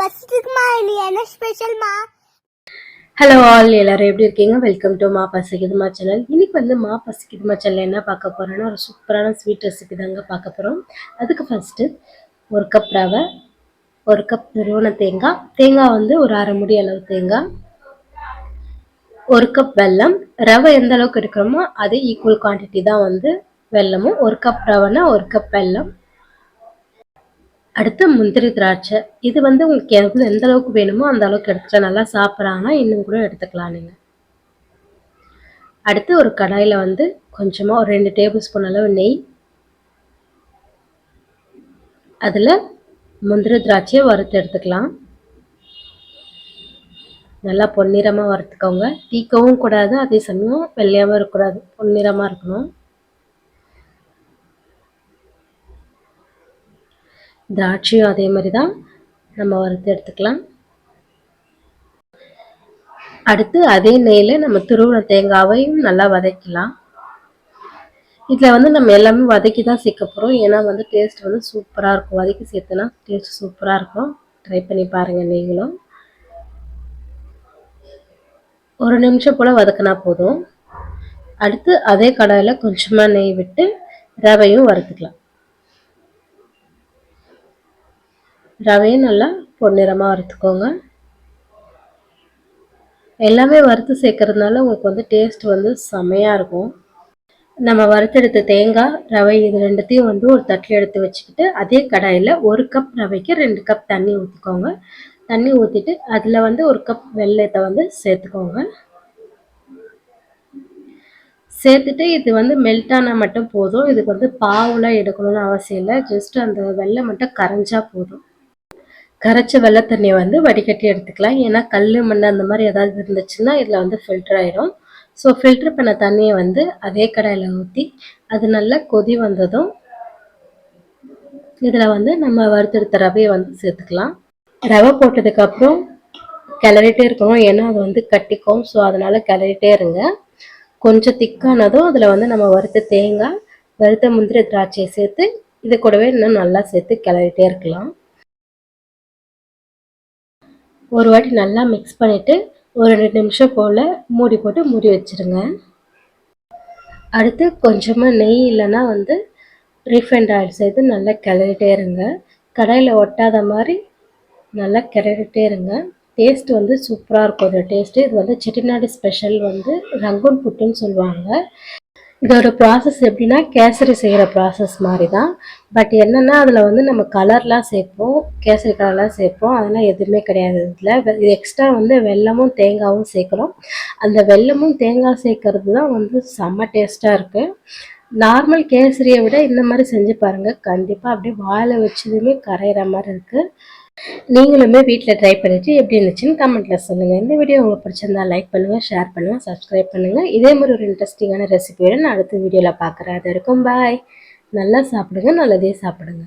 பசிக்குமா இல்லையா என்ன ஸ்பெஷல்மா hello all எல்லாரும் எப்படி இருக்கீங்க? வெல்கம் டு மா பசிக்குதுமா சேனல் இன்னைக்கு வந்து மா பசிக்குதுமா சேனல் என்ன பார்க்க போறோம்னா ஒரு சூப்பரான ஸ்வீட் ரெசிபி தாங்க பார்க்க போகிறோம் அதுக்கு ஃபஸ்ட்டு ஒரு கப் ரவை ஒரு கப் நிறுவன தேங்காய். தேங்காய் வந்து ஒரு அரை முடி அளவு தேங்காய். ஒரு கப் வெல்லம். ரவை எந்த அளவுக்கு எடுக்கிறோமோ அதே ஈக்குவல் குவான்டிட்டி தான் வந்து வெல்லமும். ஒரு கப் ரவைனா ஒரு கப் வெல்லம். அடுத்து முந்திரி திராட்சை. இது வந்து உங்களுக்கு எவ்வளோ எந்த அளவுக்கு வேணுமோ அந்த அளவுக்கு எடுத்துக்கலாம். நல்லா சாப்பிட்றாங்கன்னா இன்னும் கூட எடுத்துக்கலாம் நீங்கள் அடுத்து ஒரு கடாயில் வந்து கொஞ்சமாக ஒரு ரெண்டு டேபிள் ஸ்பூன் அளவு நெய். அதில் முந்திரி திராட்சையை வறுத்து எடுத்துக்கலாம். நல்லா பொன்னிறமாக வறுத்துக்கோங்க. தீக்கவும் கூடாது அதே சமயம் வெள்ளையாகவும் இருக்கக்கூடாது. பொன்னிறமாக இருக்கணும். திராட்சையும் அதே மாதிரி தான் நம்ம வறுத்து எடுத்துக்கலாம். அடுத்து அதே நெய்யில் நம்ம துருவின தேங்காவையும் நல்லா வதக்கலாம். இதில் வந்து நம்ம எல்லாமே வதக்கி தான் சேர்க்க போகிறோம் ஏன்னா வந்து டேஸ்ட் வந்து சூப்பராக இருக்கும். வதக்கி சேர்த்துனா டேஸ்ட் சூப்பராக இருக்கும். ட்ரை பண்ணி பாருங்கள் நீங்களும். ஒரு நிமிஷம் போல் வதக்கினா போதும். அடுத்து அதே கடாயில் கொஞ்சமாக நெய் விட்டு ரவையும் வறுத்துக்கலாம். ரவையும் நல்லா பொன்னிறமாக வறுத்துக்கோங்க. எல்லாமே வறுத்து சேர்க்கறதுனால உங்களுக்கு வந்து டேஸ்ட் வந்து செமையாக இருக்கும். நம்ம வறுத்தெடுத்த தேங்காய் ரவை இது ரெண்டுத்தையும் வந்து ஒரு தட்டில் எடுத்து வச்சுக்கிட்டு அதே கடாயில் ஒரு கப் ரவைக்கு ரெண்டு கப் தண்ணி ஊற்றிக்கோங்க தண்ணி ஊற்றிட்டு அதில் வந்து ஒரு கப் வெள்ளத்தை வந்து சேர்த்துக்கோங்க. சேர்த்துட்டு இது வந்து மெல்ட் ஆனால் மட்டும் போதும். இதுக்கு வந்து பாவுலாம் எடுக்கணும்னு அவசியம் இல்லை. ஜஸ்ட் அந்த வெள்ளை மட்டும் கரைஞ்சா போதும். கரைச்ச வெள்ளை தண்ணியை வந்து வடிகட்டி எடுத்துக்கலாம். ஏன்னா கல் மண் அந்த மாதிரி ஏதாவது இருந்துச்சுன்னா இதில் வந்து ஃபில்டர் ஆகிடும் ஸோ ஃபில்டர் பண்ண தண்ணியை வந்து அதே கடாயில் ஊற்றி அது நல்லா கொதி வந்ததும் இதில் வந்து நம்ம வறுத்தெடுத்த ரவையை வந்து சேர்த்துக்கலாம். ரவை போட்டதுக்கப்புறம் கிளறிட்டே இருக்கணும். ஏன்னா அது வந்து கட்டிக்கும். ஸோ அதனால் கிளறிட்டே இருங்க. கொஞ்சம் திக்கானதும் அதில் வந்து நம்ம வறுத்த தேங்காய் வறுத்த முந்திரி திராட்சையை சேர்த்து இது கூடவே இன்னும் நல்லா சேர்த்து கிளறிட்டே இருக்கலாம். ஒரு வாட்டி நல்லா மிக்ஸ் பண்ணிவிட்டு ஒரு ரெண்டு நிமிஷம் போல் மூடி போட்டு மூடி வச்சுருங்க. அடுத்து கொஞ்சமாக நெய் இல்லைன்னா வந்து ரீஃபைண்ட் ஆயில் சேர்த்து நல்லா கிளறிட்டே இருங்க. கடையில் ஒட்டாத மாதிரி நல்லா கிளறிட்டே இருங்க. டேஸ்ட் வந்து சூப்பராக இருக்கும். இதோட டேஸ்ட்டு இது வந்து செட்டிநாடு ஸ்பெஷல் வந்து ரங்கூன் புட்டுன்னு சொல்லுவாங்க. இதோட ப்ராசஸ் எப்படின்னா கேசரி செய்கிற ப்ராசஸ் மாதிரி தான் பட் என்னென்னா அதில் வந்து நம்ம கலர்லாம் சேர்ப்போம். கேசரி கலர்லாம் சேர்ப்போம். அதெல்லாம் எதுவுமே கிடையாது இதில். இது எக்ஸ்ட்ரா வந்து வெல்லமும் தேங்காயும் சேர்க்குறோம். அந்த வெல்லமும் தேங்காய் சேர்க்கறது தான் வந்து செம்ம டேஸ்ட்டாக இருக்குது நார்மல் கேசரியை விட இந்த மாதிரி செஞ்சு பாருங்கள் கண்டிப்பாக அப்படியே வாயில் வச்சதுமே கரையிற மாதிரி இருக்குது நீங்களுமே வீட்டில் ட்ரை பண்ணிவிட்டு எப்படி இருந்துச்சுன்னு கமெண்ட்டில் சொல்லுங்கள் இந்த வீடியோ உங்களுக்கு பிடிச்சிருந்தா லைக் பண்ணுங்கள் ஷேர் பண்ணுங்கள் சப்ஸ்கிரைப் பண்ணுங்கள் இதே மாதிரி ஒரு இன்ட்ரெஸ்டிங்கான ரெசிபியோட நான் அடுத்த வீடியோவில் பார்க்குறேன். அது இருக்கும் பாய் நல்லா சாப்பிடுங்க நல்லதே சாப்பிடுங்க.